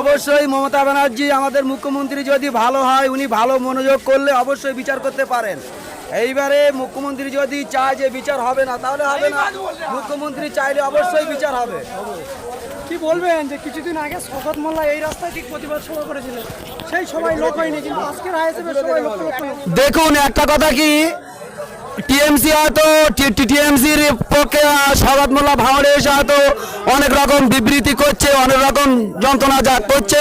অবশ্যই। মমতা ব্যানার্জি আমাদের মুখ্যমন্ত্রী যদি ভালো হয় উনি ভালো মনোযোগ করলে অবশ্যই বিচার করতে পারেন। এইবারে মুখ্যমন্ত্রী যদি চায় যে বিচার হবে না তাহলে হবে না। মুখ্যমন্ত্রী চাইলে অবশ্যই বিচার হবে। কি বলবেন যে কিছুদিন আগে শকত মোল্লা এই রাস্তায় ঠিক প্রতিবাদ সভা করেছিলেন সেই সবাই লোক হয়নি কিন্তু আজকের আইএসএফ সবাই লোক। দেখুন একটা কথা কি? টিএমসি হয়তো টিএমসির পক্ষে সৌগত মোল্লা ভাঙড়ে এসে হয়তো অনেক রকম বিবৃতি করছে, অনেক রকম যন্ত্রণা যা করছে।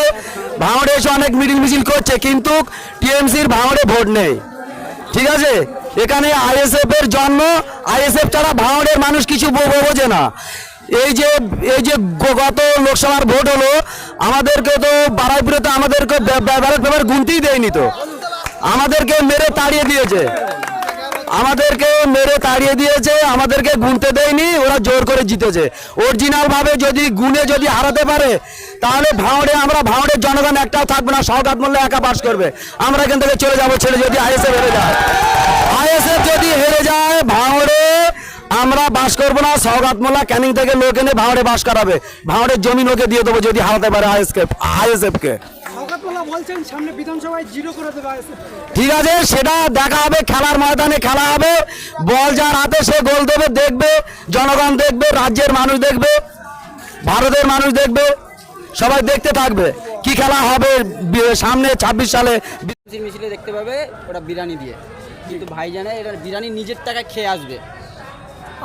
ভাঙড়ে এসে অনেক মিডিল মিছিল করছে, কিন্তু টিএমসির ভাঙড়ে ভোট নেই। ঠিক আছে? এখানে আইএসএফ এর জন্ম, আইএসএফ ছাড়া ভাঙড়ের মানুষ কিছু বোঝে না। এই যে এই যে গত লোকসভার ভোট হলো, আমাদেরকে তো বারাইপুরে তো আমাদেরকে ব্যালট পেপার গুনতেই দেয়নি তো। আমাদেরকে মেরে তাড়িয়ে দিয়েছে। আমাদেরকে মেরে তাড়িয়ে দিয়েছে, আমাদেরকে গুনতে দেয়নি, ওরা জোর করে জিতেছে। অরিজিনাল ভাবে যদি গুনে যদি হারাতে পারে, তাহলে ভাঁড়ে আমরা ভাঁড়ের জনগণ একটাও থাকবে না সৌগাত মূল্য একা পাস করবে। আমরা এখান থেকে চলে যাব, ছেড়ে যদি আইএসএফ হেরে যায়। আইএসএফ যদি হেরে যায় ভাঁড়ে আমরা বাস করব না সৌগাত মোল্লা ক্যানিং থেকে লোক এনে ভাঁড়ে বাস করাবে। ভাঁড়ের জমি ওকে দিয়ে দেবো যদি হারাতে পারে আইএসকে আইএসএফ কে শওকত মোল্লা বলছেন সামনে বিধানসভায় জিরো করে দেবে আইএসএফ ঠিক আছে সেটা দেখা হবে খেলার ময়দানে খেলা হবে। বল যার হাতে সে গোল দেবে দেখবে জনগণ দেখবে রাজ্যের মানুষ দেখবে ভারতের মানুষ দেখবে সবাই দেখতে থাকবে। কি খেলা হবে সামনে ছাব্বিশ সালে মিছিল মিছিলে দেখতে পাবে ওটা বিরিয়ানি দিয়ে। কিন্তু ভাই জানে এটা বিরিয়ানি নিজের টাকায় খেয়ে আসবে।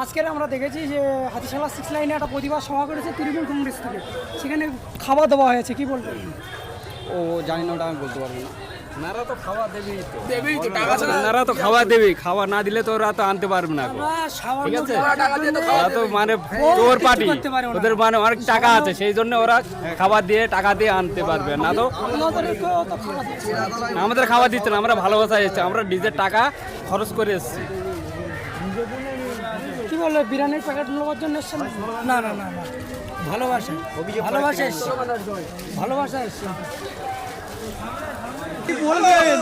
আজকের আমরা দেখেছি যে হাতিশালা সিক্স লাইনে একটা প্রতিবাদ সভা করেছে তৃণমূল কংগ্রেস থেকে। সেখানে খাওয়া দেওয়া হয়েছে কি বলবেন? ও জানি না ওটা আমি বলতে পারব না। তো খাওয়া দেবেই তো। ওনারা তো খাওয়া দেবেই খাওয়া না দিলে তো ওরা তো আনতে পারবে না ঠিক আছে? ওরা তো মানে চোর পার্টি। ওদের মানে অনেক টাকা আছে সেই জন্য ওরা খাবার দিয়ে টাকা দিয়ে আনতে পারবে না তো। আমাদের খাওয়া দিচ্ছে না আমরা ভালোবাসা এসেছি আমরা নিজের টাকা খরচ করে এসেছি। কি বলল বিরিয়ানির প্যাকেট নেওয়ার জন্য এসছেন? না না না না। ভালোবাসা। ভালোবাসা এসছে। ভালোবাসা এসছে। বলবেন।